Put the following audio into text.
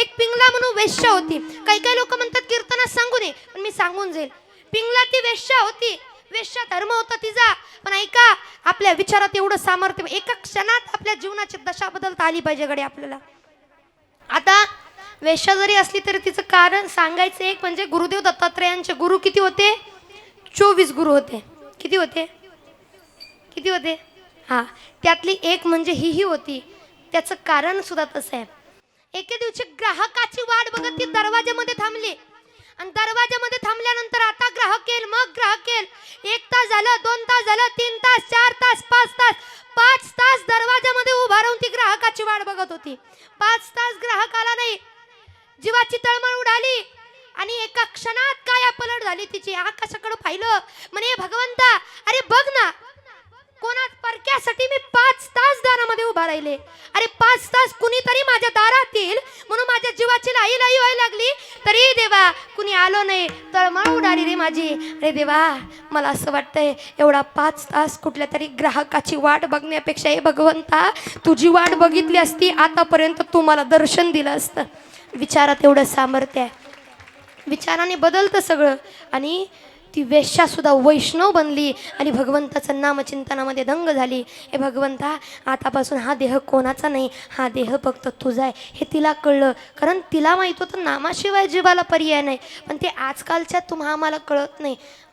एक पिंगला म्हणून वेश्या होती. काही काही लोक म्हणतात कीर्तनात सांगू नये पण मी सांगून जाईल. पिंगला ती वेश्या होती. वेश्या धर्म होता तिचा. पण ऐका आपल्या विचारात एवढं सामर्थ्य एका क्षणात आपल्या जीवनाची दशा बदलता आली पाहिजे गडे आपल्याला. आता वेश्या जरी असली तरी तिचं कारण सांगायचं एक म्हणजे गुरुदेव दत्तात्रयांचे गुरु किती होते? चोवीस गुरु होते. किती होते? किती होते? हां. त्यातली एक म्हणजे ही ही होती. त्याचं कारण सुद्धा तसं आहे. एके दिवशी ग्राहकाची वाट बघत ती दरवाजामध्ये थांबली. आणि दरवाजामध्ये थांबल्यानंतर आता ग्राहक येईल मग ग्राहक येईल. एक तास झालं दोन तास झालं तीन तास चार तास पाच तास पाच तास दरवाजामध्ये उभा राहून ती ग्राहकाची वाट बघत होती. पाच तास ग्राहक आला नाही. जीवाची तळमळ उडाली आणि एका क्षणात काय पलट झाली तिची? आकाशाकडे पाहिलं. म्हणे भगवंता अरे बघ ना कोणा परक्यासाठी मी उभा राहिले. अरे पाच तास कुणीतरी माझ्या दारात येईल म्हणून माझ्या जीवाची लाई लाई व्हायला लागली. तरी देवा कुणी आलो नाही तळमळ उडाली रे माझी. अरे देवा मला असं वाटतंय एवढा पाच तास कुठल्या तरी ग्राहकाची वाट बघण्यापेक्षा हे भगवंता तुझी वाट बघितली असती आतापर्यंत तू मला दर्शन दिलं असतं. विचारात एवढं सामर्थ्य आहे. विचाराने बदलतं सगळं. आणि ती वेश्यासुद्धा वैष्णव बनली आणि भगवंताचं नामचिंतनामध्ये दंग झाली. हे भगवंता आतापासून हा देह कोणाचा नाही? हा देह फक्त तुझा आहे. हे तिला कळलं. कारण तिला माहीत होतं नामाशिवाय जीवाला पर्याय नाही. पण ते आजकालच्या तुम्हा आम्हाला कळत नाही.